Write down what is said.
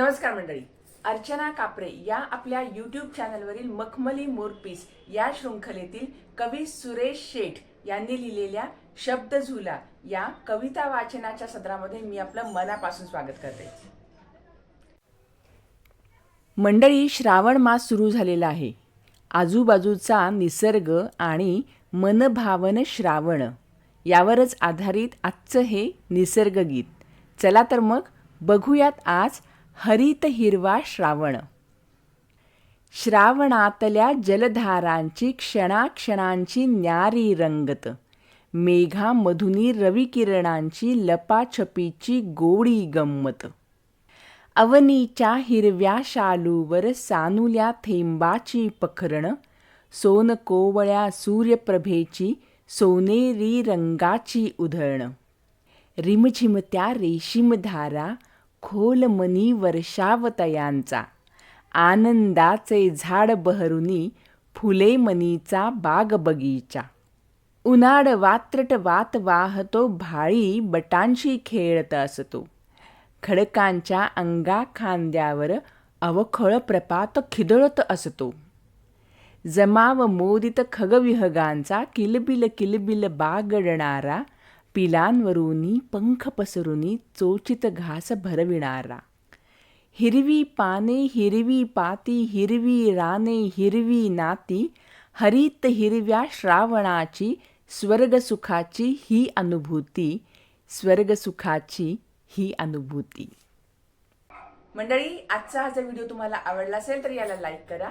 नमस्कार मंडळी. अर्चना कापरे या आपल्या यूट्यूब चॅनलवरील मखमली मोरपीस या शृंखलेतील कवी सुरेश शेठ यांनी लिहिलेल्या शब्द झुला या कविता वाचनाच्या सत्रामध्ये मी आपलं मनापासून स्वागत करते. मंडळी श्रावण मास सुरू झालेला आहे. आजूबाजूचा निसर्ग आणि मनभावन श्रावण यावरच आधारित आजचं हे निसर्गगीत चला तर मग बघूयात आज हरित हिरवा श्रावण. श्रावणातल्या जलधारांची क्षणाक्षणांची न्यारी रंगत. मेघामधुनी रविकिरणांची लपाछपीची गोडी गंमत. अवनीच्या हिरव्या शालूवर सानुल्या थेंबाची पखरण सोनकोवळ्या सूर्यप्रभेची सोनेरी रंगाची उधळण. रिमझिमत्या रेशीमधारा खोलमनी वर्षावतयांचा. आनंदाचे झाड बहरुनी फुले मनीचा बाग बगीचा उन्हाड वात्रट वात वाहतो भाळी बटांशी खेळत असतो. खडकांच्या अंगा खांद्यावर अवखळ प्रपात खिदळत असतो. जमाव मोदित खगविहगांचा किलबिल किलबिल बागडणारा पिलांवरूनी पंख पसरूनी चोचित घास भरविणारा. हिरवी पाने हिरवी पाती हिरवी राने हिरवी नाती हरित हिरव्या श्रावणाची स्वर्गसुखाची ही अनुभूती स्वर्गसुखाची ही अनुभूती. मंडळी आजचा हा जर व्हिडिओ तुम्हाला आवडला असेल तर याला लाईक करा.